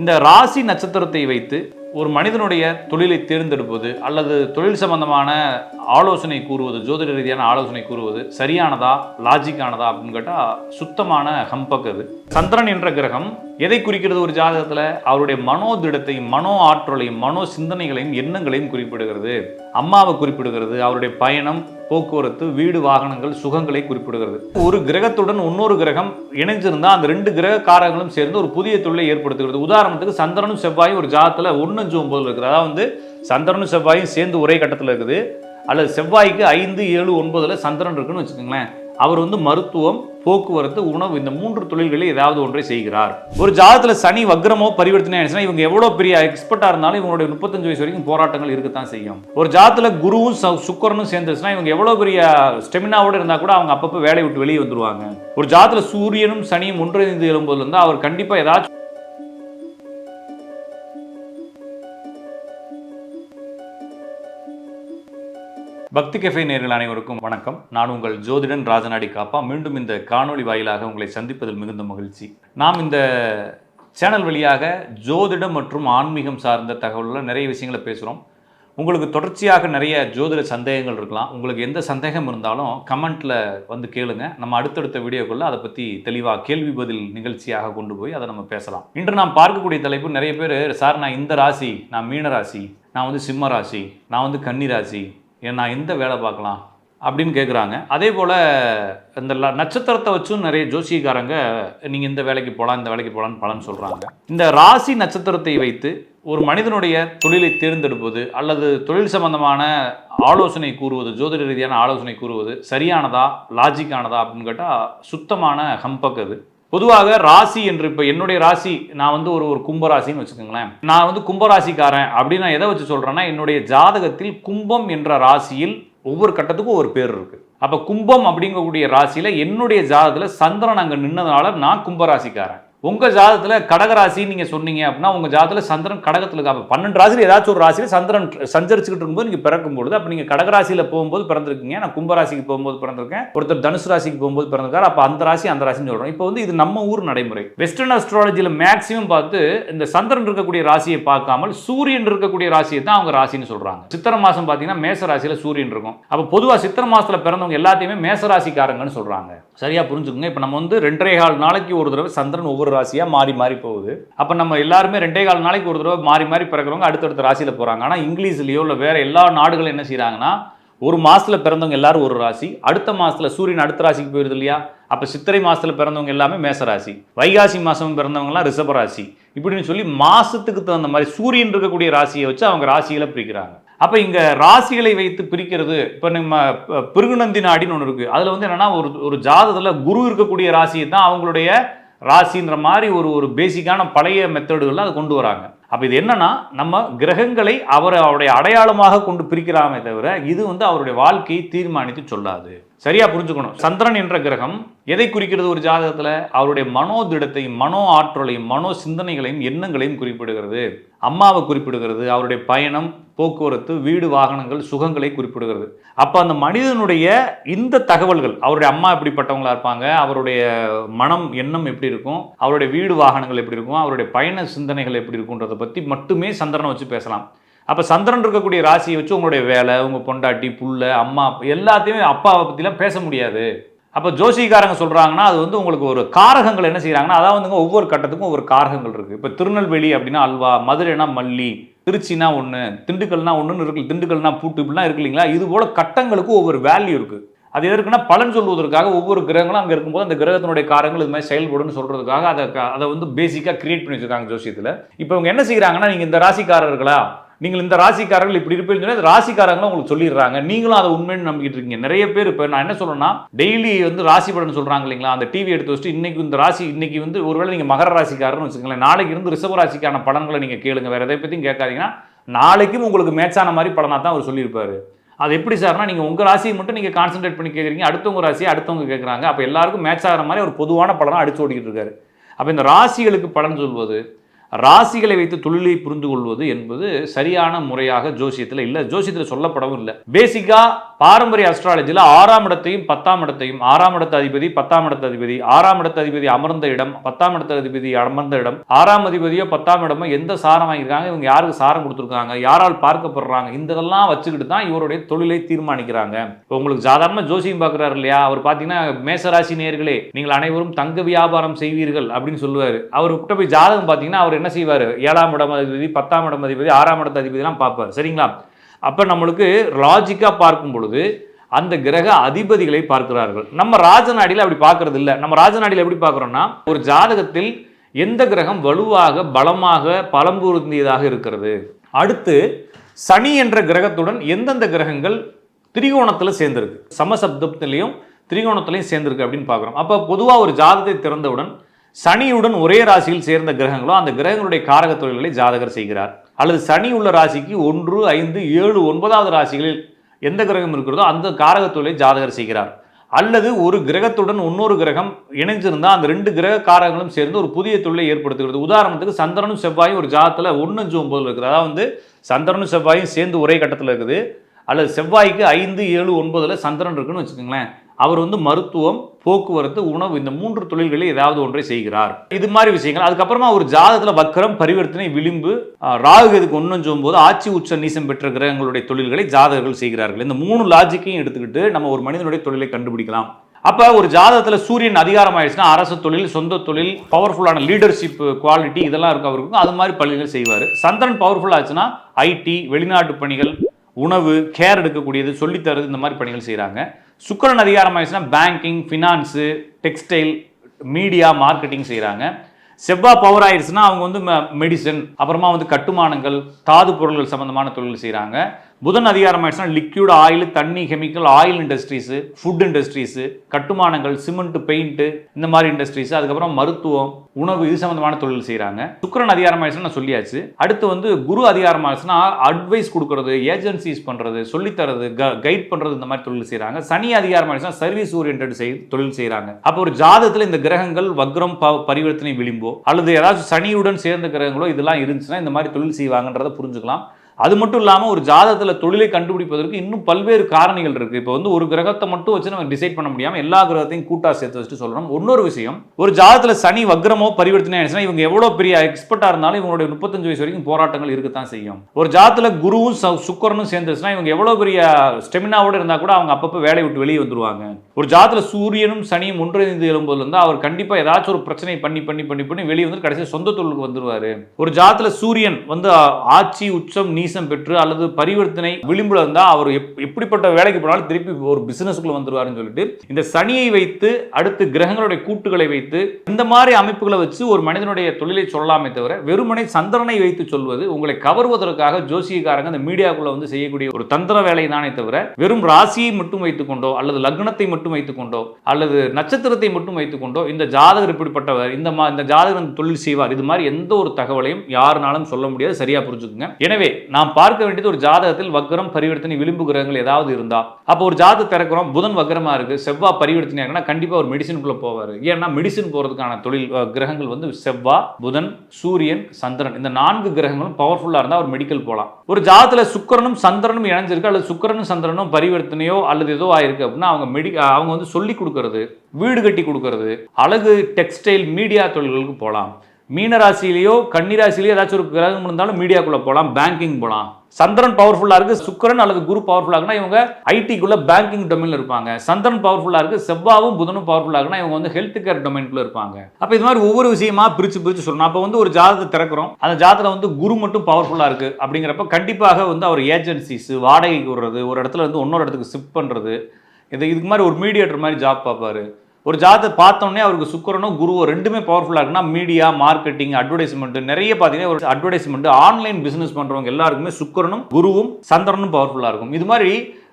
இந்த ராசி நட்சத்திரத்தை வைத்து ஒரு மனிதனுடைய தொழிலை தேர்ந்தெடுப்பது அல்லது தொழில் சம்பந்தமான ஆலோசனை கூறுவது ஜோதிட ரீதியான ஆலோசனை கூறுவது சரியானதா லாஜிக்கானதா அப்படின்னு கேட்டால் சுத்தமான ஹம்பக் அது. சந்திரன் என்ற கிரகம் எதை குறிக்கிறது ஒரு ஜாதகத்தில்? அவருடைய மனோதிடத்தையும் மனோ ஆற்றலையும் மனோ சிந்தனைகளையும் எண்ணங்களையும் குறிப்பிடுகிறது. அம்மாவை குறிப்பிடுகிறது அவருடைய பயணம் போக்குவரத்து வீடு வாகனங்கள் சுகங்களை குறிப்பிடுகிறது. ஒரு கிரகத்துடன் இன்னொரு கிரகம் இணைஞ்சிருந்தால் அந்த ரெண்டு கிரக காரங்களும் சேர்ந்து ஒரு புதிய தொழிலை ஏற்படுத்துகிறது. உதாரணத்துக்கு சந்திரனும் செவ்வாயும் ஒரு ஜாதத்தில் ஒன்று அஞ்சு ஒன்பதுல இருக்குது. அதாவது வந்து சந்திரனும் செவ்வாயும் சேர்ந்து ஒரே கட்டத்தில் இருக்குது. அல்லது செவ்வாய்க்கு ஐந்து ஏழு ஒன்பதில் சந்திரன் இருக்குன்னு வச்சுக்கோங்களேன். அவர் வந்து மருத்துவம் போக்குவரத்து உணவு இந்த மூன்று தொழில்களில் ஏதாவது ஒன்றை செய்கிறார். ஒரு ஜாதத்தில் சனி வக்ரமோ பரிவர்த்தனை ஆயிடுச்சுன்னா இவங்க எவ்வளோ பெரிய எக்ஸ்பர்ட்டாக இருந்தாலும் இவங்களுடைய முப்பத்தஞ்சு வயசு வரைக்கும் போராட்டங்கள் இருக்கத்தான் செய்யும். ஒரு ஜாதத்தில் குருவும் சுக்கரனும் சுக்கிரனும் சேர்ந்துச்சுன்னா இவங்க எவ்வளோ பெரிய ஸ்டெமினாவோட இருந்தால் கூட அவங்க அப்பப்போ வேலையை விட்டு வெளியே வந்துருவாங்க. ஒரு ஜாதத்தில் சூரியனும் சனியும் ஒன்றிணைந்து எழும்போது இருந்தால் அவர் கண்டிப்பாக ஏதாச்சும் பக்தி கெஃபே நேர்கள் அனைவருக்கும் வணக்கம். நான் உங்கள் ஜோதிடன் ராஜநாடி காப்பா. மீண்டும் இந்த காணொளி வாயிலாக உங்களை சந்திப்பதில் மிகுந்த மகிழ்ச்சி. நாம் இந்த சேனல் வழியாக ஜோதிடம் மற்றும் ஆன்மீகம் சார்ந்த தகவலில் நிறைய விஷயங்களை பேசுகிறோம் உங்களுக்கு தொடர்ச்சியாக நிறைய ஜோதிட சந்தேகங்கள் இருக்கலாம். உங்களுக்கு எந்த சந்தேகம் இருந்தாலும் கமெண்ட்டில் வந்து கேளுங்க. நம்ம அடுத்தடுத்த வீடியோக்குள்ளே அதை பற்றி தெளிவாக கேள்வி பதில் நிகழ்ச்சியாக கொண்டு போய் அதை நம்ம பேசலாம். இன்று நாம் பார்க்கக்கூடிய தலைப்பு நிறைய பேர் சார் நான் இந்த ராசி நான் மீன ராசி நான் வந்து சிம்ம ராசி நான் வந்து கன்னி ராசி நான் எந்த வேலை பார்க்கலாம் அப்படின்னு கேட்குறாங்க அதே போல் இந்த ல- நட்சத்திரத்தை வச்சும் நிறைய ஜோசியக்காரங்க நீங்கள் இந்த வேலைக்கு போகலாம் இந்த வேலைக்கு போகலான்னு பலன் சொல்கிறாங்க இந்த ராசி நட்சத்திரத்தை வைத்து ஒரு மனிதனுடைய தொழிலை தேர்ந்தெடுப்பது அல்லது தொழில் சம்பந்தமான ஆலோசனை கூறுவது ஜோதிட ரீதியான ஆலோசனை கூறுவது சரியானதா லாஜிக்கானதா அப்படின்னு கேட்டால் சுத்தமான ஹம்பக் அது. பொதுவாக ராசி என்று இப்போ என்னுடைய ராசி நான் வந்து ஒரு ஒரு கும்பராசின்னு வச்சுக்கோங்களேன். நான் வந்து கும்பராசிக்காரன் அப்படின்னு நான் எதை வச்சு சொல்கிறேன்னா என்னுடைய ஜாதகத்தில் கும்பம் என்ற ராசியில் ஒவ்வொரு கட்டத்துக்கும் ஒரு பேர் இருக்குது அப்போ கும்பம் அப்படிங்கக்கூடிய ராசியில் என்னுடைய ஜாதகத்தில் சந்திரன் அங்கே நின்னதுனால நான் கும்பராசிக்காரன். உங்கள் ஜாதத்தில் கடகராசின்னு நீங்கள் சொன்னீங்க அப்படின்னா உங்கள் ஜாதத்தில் சந்திரன் கடகத்தில் இருக்கா. அப்போ பன்னெண்டு ராசியில் ஏதாச்சும் ஒரு ராசியில் சந்திரன் சஞ்சரிச்சுக்கிட்டு இருக்கும்போது நீங்கள் பிறக்கும்பொழுது அப்போ நீங்கள் கடகராசியில் போகும்போது பிறந்திருக்கீங்க. நான் கும்பராசிக்கு போகும்போது பிறந்திருக்கேன். ஒருத்தர் தனுசு ராசிக்கு போகும்போது பிறந்திருக்காரு. அப்போ அந்த ராசி அந்த ராசின்னு சொல்கிறோம் இப்போ வந்து இது நம்ம ஊர் நடைமுறை. வெஸ்டர்ன் அஸ்ட்ராலஜியில் மேக்ஸிமம் பார்த்து இந்த சந்திரன் இருக்கக்கூடிய ராசியை பார்க்காமல் சூரியன் இருக்கக்கூடிய ராசியை தான் அவங்க ராசின்னு சொல்கிறாங்க சித்திரை மாதம் பார்த்தீங்கன்னா மேச ராசியில் சூரியன் இருக்கும். அப்போ பொதுவாக சித்திரை மாதத்தில் பிறந்தவங்க எல்லாத்தையுமே மேச ராசிக்காரங்கன்னு சொல்கிறாங்க சரியாக புரிஞ்சுக்கோங்க. இப்போ நம்ம வந்து ரெண்டரை கால் நாளைக்கு ஒரு தடவை சந்திரன் ஒவ்வொரு ராசியாக மாறி மாறி போகுது. அப்போ நம்ம எல்லாருமே ரெண்டே கால் நாளைக்கு ஒரு தடவை மாறி மாறி பிறக்கிறவங்க அடுத்தடுத்த ராசியில் போகிறாங்க ஆனால் இங்கிலீஷ்லேயோ இல்லை வேறு எல்லா நாடுகளும் என்ன செய்கிறாங்கன்னா ஒரு மாதத்தில் பிறந்தவங்க எல்லாரும் ஒரு ராசி. அடுத்த மாதத்தில் சூரியன் அடுத்த ராசிக்கு போயிருது இல்லையா? அப்போ சித்திரை மாதத்தில் பிறந்தவங்க எல்லாமே மேச ராசி வைகாசி மாதம் பிறந்தவங்கலாம் ரிஷபராசி. இப்படின்னு சொல்லி மாதத்துக்கு தகுந்த மாதிரி சூரியன் இருக்கக்கூடிய ராசியை வச்சு அவங்க ராசிகளை பிரிக்கிறாங்க. அப்போ இங்கே ராசிகளை வைத்து பிரிக்கிறது இப்போ நம்ம பிருகுநந்தி நாடின்னு ஒன்று இருக்குது அதில் வந்து என்னென்னா ஒரு ஒரு ஜாதகத்தில் குரு இருக்கக்கூடிய ராசியை தான் அவங்களுடைய ராசின்ற மாதிரி ஒரு ஒரு பேசிக்கான பழைய மெத்தடுகளில் அதை கொண்டு வராங்க. அப்போ இது என்னன்னா நம்ம கிரகங்களை அவர் அவருடைய அடையாளமாக கொண்டு பிரிக்கிறாமே தவிர இது வந்து அவருடைய வாழ்க்கையை தீர்மானித்து சொல்லாது. சரியா புரிஞ்சுக்கணும். சந்திரன் என்ற கிரகம் எதை குறிக்கிறது ஒரு ஜாதகத்தில்? அவருடைய மனோதிடத்தையும் மனோ ஆற்றலையும் மனோ சிந்தனைகளையும் எண்ணங்களையும் குறிப்பிடுகிறது. அம்மாவை குறிப்பிடுகிறது அவருடைய பயணம் போக்குவரத்து வீடு வாகனங்கள் சுகங்களை குறிப்பிடுகிறது. அப்போ அந்த மனிதனுடைய இந்த தகவல்கள் அவருடைய அம்மா எப்படிப்பட்டவங்களா இருப்பாங்க அவருடைய மனம் எண்ணம் எப்படி இருக்கும் அவருடைய வீடு வாகனங்கள் எப்படி இருக்கும் அவருடைய பயண சிந்தனைகள் எப்படி இருக்குன்றதை பற்றி மட்டுமே சந்திரனை வச்சு பேசலாம். அப்போ சந்திரன் இருக்கக்கூடிய ராசியை வச்சு உங்களுடைய வேலை உங்கள் பொண்டாட்டி புள்ள அம்மா எல்லாத்தையுமே அப்பாவை பற்றிலாம் பேச முடியாது. அப்போ ஜோசிக்காரங்க சொல்கிறாங்கன்னா அது வந்து உங்களுக்கு ஒரு காரகங்கள் என்ன செய்கிறாங்கன்னா அதாவது வந்துங்க ஒவ்வொரு கட்டத்துக்கும் ஒவ்வொரு காரகங்கள் இருக்குது இப்போ திருநெல்வேலி அப்படின்னா அல்வா மதுரைனா மல்லி திருச்சினா ஒன்று திண்டுக்கல்னா ஒன்றுன்னு இருக்கு திண்டுக்கல்னா பூட்டு இப்படிலாம் இருக்கு இல்லைங்களா? இது போல கட்டங்களுக்கும் ஒவ்வொரு வேல்யூ இருக்குது அது எதற்குன்னா பலன் சொல்வதற்காக ஒவ்வொரு கிரகங்களும் அங்கே இருக்கும்போது அந்த கிரகத்தினுடைய காரங்கள் இது மாதிரி செயல்படும்னு சொல்கிறதுக்காக அதை அதை வந்து பேசிக்காக கிரியேட் பண்ணி வச்சிருக்காங்க ஜோசியத்தில். இப்போ இவங்க என்ன செய்கிறாங்கன்னா நீங்கள் இந்த ராசிக்காரர்களா நீங்கள் இந்த ராசிக்காரர்கள் இப்படி இருப்பேன்னு சொல்லி ராசிக்காரங்களும் உங்களுக்கு சொல்லிடுறாங்க. நீங்களும் அதை உண்மைன்னு நம்பிக்கிட்டு இருக்கீங்க. நிறைய பேர் இப்போ நான் என்ன சொல்றேன்னா டெய்லி வந்து ராசி பலன் சொல்கிறாங்க இல்லைங்களா? அந்த டிவி எடுத்து வச்சுட்டு இன்னைக்கு இந்த ராசி இன்னைக்கு வந்து ஒருவேளை நீங்கள் மகர ராசிக்காரர்னு வச்சுக்கோங்களேன். நாளைக்கு இருந்து ரிசர்வ் ராசிக்கான பலன்களை நீங்கள் கேளுங்க. வேறு எதை பற்றியும் கேட்காதீங்கன்னா நாளைக்கும் உங்களுக்கு மேட்சான மாதிரி பலனாக தான் அவர் சொல்லியிருப்பார். அது எப்படி சார்னா நீங்கள் உங்கள் ராசியை மட்டும் நீங்கள் கான்சென்ட்ரேட் பண்ணி கேட்குறீங்க அடுத்தவங்க ராசியை அடுத்தவங்க கேட்குறாங்க அப்போ எல்லாருக்கும் மேட்ச் ஆகிற மாதிரி ஒரு பொதுவான பலனாக அடிச்சு ஓடிக்கிட்டு இருக்காரு. அப்போ இந்த ராசிகளுக்கு பலன் சொல்வது ராசிகளை வைத்து தொழிலை புரிந்து கொள்வது என்பது சரியான முறையாக ஜோசியத்தில் இல்லை. ஜோசியத்தில் சொல்லப்படவும் இல்லை. பேசிக்காக பாரம்பரிய அஸ்ட்ராலஜியில் ஆறாம் இடத்தையும் பத்தாம் இடத்தையும் ஆறாம் இடத்த அதிபதி பத்தாம் இடத்த அதிபதி ஆறாம் இடத்த அதிபதி அமர்ந்த இடம் பத்தாம் இடத்த அதிபதி அமர்ந்த இடம் ஆறாம் அதிபதியோ பத்தாம் இடமோ எந்த சாரம் வாங்கியிருக்காங்க இவங்க யாருக்கு சாரம் கொடுத்துருக்காங்க யாரால் பார்க்கப்படுறாங்க இந்த இதெல்லாம் வச்சுக்கிட்டு தான் இவருடைய தொழிலை தீர்மானிக்கிறாங்க. உங்களுக்கு சாதாரண ஜோசியம் பார்க்குறாரு இல்லையா? அவர் பார்த்தீங்கன்னா மேசராசி நேர்களே நீங்கள் அனைவரும் தங்க வியாபாரம் செய்வீர்கள் அப்படின்னு சொல்லுவார். அவர் கிட்ட போய் ஜாதகம் பார்த்தீங்கன்னா அவர் என்ன செய்வார்? ஏழாம் இடம் அதிபதி பத்தாம் இடம் அதிபதி ஆறாம் இடத்து அதிபதிலாம் பார்ப்பார். சரிங்களா? அப்போ நம்மளுக்கு லாஜிக்காக பார்க்கும் பொழுது அந்த கிரக அதிபதிகளை பார்க்கிறார்கள். நம்ம ராஜநாடியில் அப்படி பார்க்கறது இல்லை நம்ம ராஜநாடியில் எப்படி பார்க்குறோம்னா ஒரு ஜாதகத்தில் எந்த கிரகம் வலுவாக பலமாக பலம் பொருந்தியதாக இருக்கிறது? அடுத்து சனி என்ற கிரகத்துடன் எந்தெந்த கிரகங்கள் திரிகோணத்தில் சேர்ந்திருக்கு? சமசப்தத்திலையும் திரிகோணத்திலையும் சேர்ந்திருக்கு அப்படின்னு பார்க்குறோம். அப்போ பொதுவாக ஒரு ஜாதகத்தை திறந்தவுடன் சனியுடன் ஒரே ராசியில் சேர்ந்த கிரகங்களோ அந்த கிரகங்களுடைய காரக தொழில்களை ஜாதகர் செய்கிறார். அல்லது சனி உள்ள ராசிக்கு ஒன்று ஐந்து ஏழு ஒன்பதாவது ராசிகளில் எந்த கிரகம் இருக்கிறதோ அந்த காரக தொழிலை ஜாதகர் செய்கிறார். அல்லது ஒரு கிரகத்துடன் இன்னொரு கிரகம் இணைஞ்சிருந்தால் அந்த ரெண்டு கிரக காரகங்களும் சேர்ந்து ஒரு புதிய தொழிலை ஏற்படுத்துகிறது. உதாரணத்துக்கு சந்திரனும் செவ்வாயும் ஒரு ஜாதத்தில் ஒன்று அஞ்சு ஒம்பதில் இருக்குது. அதாவது வந்து சந்திரனும் செவ்வாயும் சேர்ந்து ஒரே கட்டத்தில் இருக்குது. அல்லது செவ்வாய்க்கு ஐந்து ஏழு ஒன்பதில் சந்திரன் இருக்குன்னு வச்சுக்கோங்களேன். அவர் வந்து மருத்துவம் போக்குவரத்து உணவு இந்த மூன்று தொழில்களில் ஏதாவது ஒன்றை செய்கிறார். இது மாதிரி விஷயங்கள். அதுக்கப்புறமா ஒரு ஜாதகத்தில் வக்கரம் பரிவர்த்தனை விளிம்பு ஆஹ், ராகு இதுக்கு ஒன்றும் சொல்லும்போது ஆட்சி உச்ச நீசம் பெற்ற கிரகங்களுடைய தொழில்களை ஜாதகர்கள் செய்கிறார்கள். இந்த மூணு லாஜிக்கையும் எடுத்துக்கிட்டு நம்ம ஒரு மனிதனுடைய தொழிலை கண்டுபிடிக்கலாம். அப்போ ஒரு ஜாதகத்தில் சூரியன் அதிகாரம் ஆயிடுச்சுன்னா அரசு தொழில் சொந்த தொழில் பவர்ஃபுல்லான லீடர்ஷிப் குவாலிட்டி இதெல்லாம் இருக்கு அவருக்கும் அது மாதிரி பள்ளிகள் செய்வார். சந்திரன் பவர்ஃபுல் ஆச்சுன்னா ஐடி வெளிநாட்டு பணிகள் உணவு கேர் எடுக்கக்கூடியது சொல்லித்தரது இந்த மாதிரி பணிகள் செய்கிறாங்க சுக்கிரன் அதிகாரம் ஆயிடுச்சுன்னா banking finance textile media marketing செய்கிறாங்க செவ்வாய் பவர் ஆயிடுச்சுன்னா அவங்க வந்து மெடிசன் அப்புறமா வந்து கட்டுமானங்கள் தாது பொருள்கள் சம்பந்தமான தொழில் செய்கிறாங்க புதன் அதிகாரம் ஆயிடுச்சுன்னா லிக்யூட் ஆயில் தண்ணி chemical oil industries food industries கட்டுமானங்கள் சிமெண்ட் பெயிண்ட்டு இந்த மாதிரி இண்டஸ்ட்ரீஸ் அதுக்கப்புறம் மருத்துவம் உணவு இது சம்மந்தமான தொழில் செய்கிறாங்க சுக்கரன் அதிகாரம் ஆயிடுச்சுன்னா சொல்லியாச்சு. அடுத்து வந்து குரு அதிகாரம் ஆயிடுச்சுன்னா அட்வைஸ் கொடுக்கறது ஏஜென்சிஸ் பண்ணுறது சொல்லித்தரது கைட் பண்ணுறது இந்த மாதிரி தொழில் செய்கிறாங்க சனி அதிகாரம் ஆயிடுச்சுன்னா சர்வீஸ் ஓரியன்ட் செய் தொழில் செய்கிறாங்க அப்போ ஒரு ஜாதத்தில் இந்த கிரகங்கள் வக்ரம் ப- பரிவர்த்தனை விளிம்போ அல்லது ஏதாச்சும் சனியுடன் சேர்ந்த கிரகங்களோ இதெல்லாம் இருந்துச்சுன்னா இந்த மாதிரி தொழில் செய்வாங்கன்றதை புரிஞ்சுக்கலாம். அது மட்டும் இல்லாமல் ஒரு ஜாதகத்தில் தொழிலை கண்டுபிடிப்பதற்கு இன்னும் பல்வேறு காரணிகள் இருக்குது இப்போ வந்து ஒரு கிரகத்தை மட்டும் வச்சு நம்ம டிசைட் பண்ண முடியாமல் எல்லா கிரகத்தையும் கூட்டா சேர்த்து வச்சுட்டு சொல்லணும் இன்னொரு விஷயம் ஒரு ஜாதகத்தில் சனி வக்ரமோ பரிவர்த்தனை ஆயிடுச்சுன்னா இவங்க எவ்வளோ பெரிய எக்ஸ்பர்ட்டாக இருந்தாலும் இவங்களுடைய முப்பத்தஞ்சு வயசு வரைக்கும் போராட்டங்கள் இருக்கத்தான் செய்யும். ஒரு ஜாதகத்தில் குருவும் ச- சுக்கிரனும் சேர்ந்துச்சுன்னா இவங்க எவ்வளோ பெரிய ஸ்டெமினாவோட இருந்தால் கூட அவங்க அப்பப்போ வேலையை விட்டு வெளியே வந்துருவாங்க. ஒரு ஜாதத்தில் சூரியனும் சனியும் ஒன்றிணைந்து எழும்போது இருந்தால் அவர் கண்டிப்பாக ஏதாச்சும் ஒரு பிரச்சனை பண்ணி பண்ணி பண்ணி பண்ணி வெளியே வந்து கடைசியாக சொந்த தொழிலுக்கு வந்துருவார். ஒரு ஜாதத்தில் சூரியன் வந்து ஆட்சி உச்சம் நீ நீசம் பெற்று அல்லது பரிவர்த்தனை விளிம்புல இருந்தா அவர் எப்படிப்பட்ட வேலைக்கு போனாலும் திருப்பி ஒரு பிசினஸ்க்குள்ள வந்துருவாருன்னு சொல்லிட்டு இந்த சனியை வைத்து அடுத்து கிரகங்களுடைய கூட்டுகளை வைத்து இந்த மாதிரி அமைப்புகளை வச்சு ஒரு மனிதனுடைய தொழிலை சொல்லலாமே தவிர வெறுமனை சந்திரனை வைத்து சொல்வது உங்களை கவர்வதற்காக ஜோசியக்காரங்க இந்த மீடியாக்குள்ள வந்து செய்யக்கூடிய ஒரு தந்திர வேலை தானே தவிர வெறும் ராசியை மட்டும் வைத்துக்கொண்டோ அல்லது லக்னத்தை மட்டும் வைத்துக்கொண்டோ அல்லது நட்சத்திரத்தை மட்டும் வைத்துக்கொண்டோ இந்த ஜாதகர் இப்படிப்பட்டவர் இந்த மா இந்த ஜாதகர் தொழில் செய்வார் இது மாதிரி எந்த ஒரு தகவலையும் யாருனாலும் சொல்ல முடியாது சரியா புரிஞ்சுக்குங்க. எனவே நான் நாம் பார்க்க வேண்டியது ஒரு ஜாதகத்தில் வக்ரம் பரிவர்த்தனை விளிம்பு கிரகங்கள் ஏதாவது இருந்தா அப்போ ஒரு ஜாதகம் திறக்கிறோம் புதன் வக்ரமா இருக்கு செவ்வாய் பரிவர்த்தனை கண்டிப்பாக கண்டிப்பா ஒரு மெடிசனுக்குள்ள போவார். ஏன்னா மெடிசன் போறதுக்கான தொழில் கிரகங்கள் வந்து செவ்வாய் புதன் சூரியன் சந்திரன். இந்த நான்கு கிரகங்களும் பவர்ஃபுல்லாக இருந்தால் ஒரு மெடிக்கல் போகலாம் ஒரு ஜாதத்தில் சுக்கிரனும் சந்திரனும் இணைஞ்சிருக்கு அல்லது சுக்கிரனும் சந்திரனும் பரிவர்த்தனையோ அல்லது ஏதோ ஆயிருக்கு அப்படின்னா அவங்க மெடி அவங்க வந்து சொல்லி கொடுக்கறது வீடு கட்டி கொடுக்கறது அழகு டெக்ஸ்டைல் மீடியா தொழில்களுக்கு போகலாம் மீனராசிலேயோ கன்னிராசிலேயோ ஏதாச்சும் ஒரு கிரகம் இருந்தாலும் மீடியாக்குள்ள போகலாம் பேங்கிங் போகலாம் சந்திரன் பவர்ஃபுல்லாக இருக்குது சுக்கரன் அல்லது குரு பவர்ஃபுல்லா இருக்குன்னா இவங்க ஐடிக்குள்ளே பேங்கிங் டொமைனில் இருப்பாங்க. சந்திரன் பவர்ஃபுல்லாக இருக்குது செவ்வாவும் புதனும் பவர்ஃபுல்லா இவங்க வந்து ஹெல்த் கேர் டொமைனுக்குள்ளே இருப்பாங்க. அப்போ இது மாதிரி ஒவ்வொரு விஷயமா பிரிச்சு பிரித்து சொல்லணும். அப்போ வந்து ஒரு ஜாதகத்தை திறக்கிறோம். அந்த ஜாதகத்துல வந்து குரு மட்டும் பவர்ஃபுல்லாக இருக்குது அப்படிங்கிறப்ப கண்டிப்பாக வந்து அவர் ஏஜென்சிஸ் வாடகைக்கு விடுறது ஒரு இடத்துல இருந்து இன்னொரு இடத்துக்கு ஷிஃப்ட் பண்ணுறது இது இதுக்கு மாதிரி ஒரு மீடியேட்டர் மாதிரி ஜாப் பார்ப்பாரு. ஒரு ஜாதகத்தை பார்த்தோன்னே அவருக்கு சுக்கரனும் குருவோ ரெண்டுமே பவர்ஃபுல்லாக இருக்குன்னா மீடியா மார்க்கெட்டிங் அட்வர்டைஸ்மெண்ட் நிறைய பார்த்தீங்கன்னா ஒரு அட்வர்டைஸ்மெண்ட் ஆன்லைன் பிஸ்னஸ் பண்ணுறவங்க எல்லாருக்குமே சுக்கரனும் குருவும் சந்திரனும் பவர்ஃபுல்லாக இருக்கும். இது மாதிரி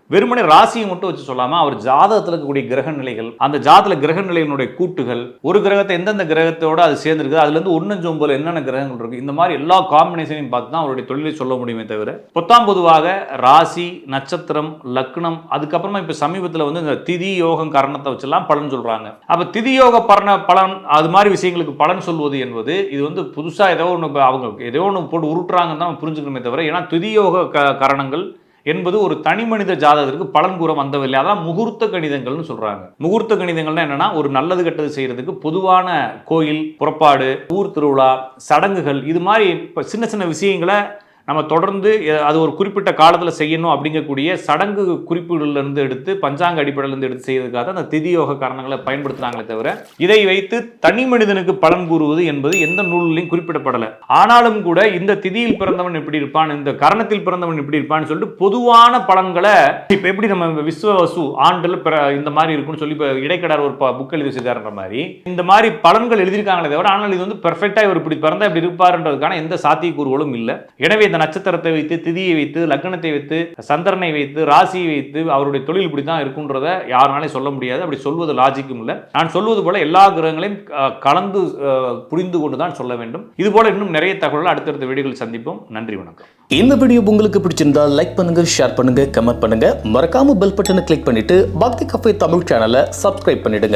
வெறுமனே ராசியை மட்டும் வச்சு சொல்லாம அவர் ஜாதகத்தில் இருக்கக்கூடிய கிரக நிலைகள் அந்த ஜாதகத்துல கிரக நிலையினுடைய கூட்டுகள் ஒரு கிரகத்தை எந்தெந்த கிரகத்தோட அது சேர்ந்துருக்கு அதுல இருந்து ஒன்னு ஒன்பது என்னென்ன கிரகங்கள் இருக்கு இந்த மாதிரி எல்லா காம்பினேஷனையும் பார்த்து தான் அவருடைய தொழிலை சொல்ல முடியுமே தவிர பொத்தாம் பொதுவாக ராசி நட்சத்திரம் லக்னம் அதுக்கப்புறமா இப்ப சமீபத்தில் வந்து இந்த திதி யோகம் கரணத்தை வச்செல்லாம் பலன் சொல்றாங்க. அப்ப திதி யோக பரண பலன் அது மாதிரி விஷயங்களுக்கு பலன் சொல்வது என்பது இது வந்து புதுசா ஏதோ ஒன்று அவங்க ஏதோ ஒன்று போட்டு உருட்டுறாங்கன்னு தான் புரிஞ்சுக்கணுமே தவிர ஏன்னா திதியோக க கரணங்கள் என்பது ஒரு தனி மனித ஜாதகத்திற்கு பலன் கூற வந்தவில்லை. அதான் முகூர்த்த கணிதங்கள்னு சொல்றாங்க. முகூர்த்த கணிதங்கள்னா என்னன்னா ஒரு நல்லது கெட்டது செய்யறதுக்கு பொதுவான கோயில் புறப்பாடு ஊர் திருவிழா சடங்குகள் இது மாதிரி இப்போ சின்ன சின்ன விஷயங்களை நம்ம தொடர்ந்து அது ஒரு குறிப்பிட்ட காலத்தில் செய்யணும் அப்படிங்கக்கூடிய சடங்கு குறிப்புகள்ல இருந்து எடுத்து பஞ்சாங்க அடிப்படையிலேருந்து எடுத்து செய்யறதுக்காக அந்த திதியோக காரணங்களை பயன்படுத்துகிறாங்களே தவிர இதை வைத்து தனி மனிதனுக்கு பலன் கூறுவது என்பது எந்த நூலிலையும் குறிப்பிடப்படலை. ஆனாலும் கூட இந்த திதியில் பிறந்தவன் எப்படி இருப்பான் இந்த கரணத்தில் பிறந்தவன் எப்படி இருப்பான்னு சொல்லிட்டு பொதுவான பலன்களை இப்போ எப்படி நம்ம விஸ்வவசு ஆண்டில் பிற இந்த மாதிரி இருக்கும்னு சொல்லி இப்போ இடைக்கடார் ஒரு புக் எழுதி வச்சிருக்காருன்ற மாதிரி இந்த மாதிரி பலன்கள் எழுதியிருக்காங்களே தவிர ஆனால் இது வந்து பெர்ஃபெக்டாக இவர் இப்படி பிறந்தா இப்படி இருப்பாருன்றதுக்கான எந்த சாத்தியக்கூறுகளும் இல்லை. எனவே நட்சத்திரத்தை வைத்து திதியை வைத்து லக்னத்தை வைத்து சந்திரனை வைத்து ராசியை வைத்து அவருடைய தொழில் இப்படி தான் இருக்குன்றத யாருனாலே சொல்ல முடியாது. அப்படி சொல்வது லாஜிக்கும் இல்லை. நான் சொல்வது போல எல்லா கிரகங்களையும் கலந்து புரிந்து கொண்டு தான் சொல்ல வேண்டும். இது போல இன்னும் நிறைய தகவல்கள் அடுத்தடுத்த வீடுகளில் சந்திப்போம். நன்றி வணக்கம். இந்த வீடியோ உங்களுக்கு பிடிச்சிருந்தா லைக் பண்ணுங்க ஷேர் பண்ணுங்க கமெண்ட் பண்ணுங்க. மறக்காம பெல் பட்டனை கிளிக் பண்ணிட்டு பக்தி கஃபே தமிழ் சேனலை சப்ஸ்கிரைப் பண்ணிடுங்க.